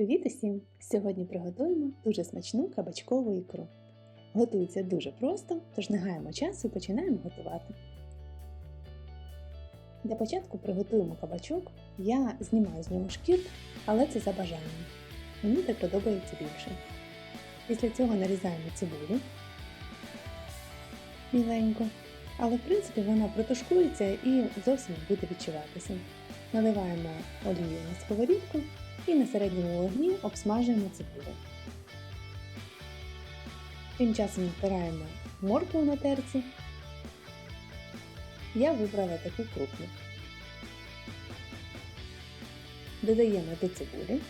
Привіт усім! Сьогодні приготуємо дуже смачну кабачкову ікру. Готується дуже просто, тож не гаємо часу і починаємо готувати. Для початку приготуємо кабачок. Я знімаю з нього шкір, але це за бажанням. Мені так подобається більше. Після цього нарізаємо цибулю міленько, але в принципі вона протушкується і зовсім не буде відчуватися. Наливаємо олію на сковорідку і на середньому вогні обсмажуємо цибулю. Тим часом натираємо моркву на терці. Я вибрала таку крупну. Додаємо до цибулі,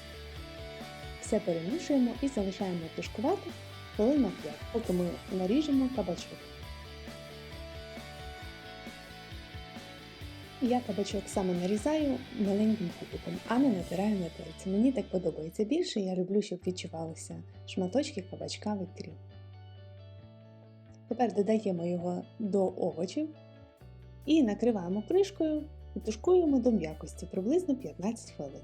все перемішуємо і залишаємо тушкувати хвилин на 5, поки ми наріжемо кабачок. Я кабачок саме нарізаю маленьким кубиком, а не натираю на терці. Мені так подобається більше, я люблю, щоб відчувалися шматочки кабачка в ікрі. Тепер додаємо його до овочів і накриваємо кришкою і тушкуємо до м'якості приблизно 15 хвилин.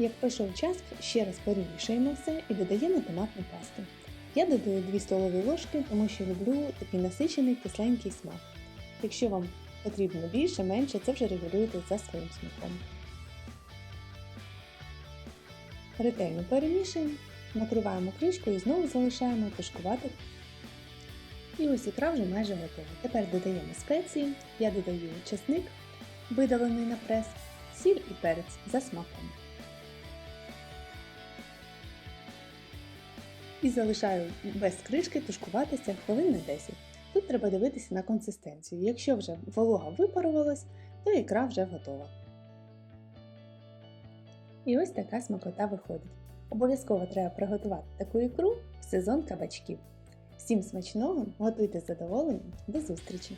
Як пройшов час, ще раз перемішуємо все і додаємо томатну пасту. Я додаю 2 столові ложки, тому що люблю такий насичений кисленький смак. Якщо вам потрібно більше, менше, це вже регулюєте за своїм смаком. Ретельно перемішуємо, накриваємо кришкою і знову залишаємо тушкувати. І ось ікра вже майже готова. Тепер додаємо спеції, я додаю чесник, видалений на прес, сіль і перець за смаком. І залишаю без кришки тушкуватися хвилин на 10. Тут треба дивитися на консистенцію. Якщо вже волога випарувалась, то ікра вже готова. І ось така смакота виходить. Обов'язково треба приготувати таку ікру в сезон кабачків. Всім смачного, готуйте з до зустрічі!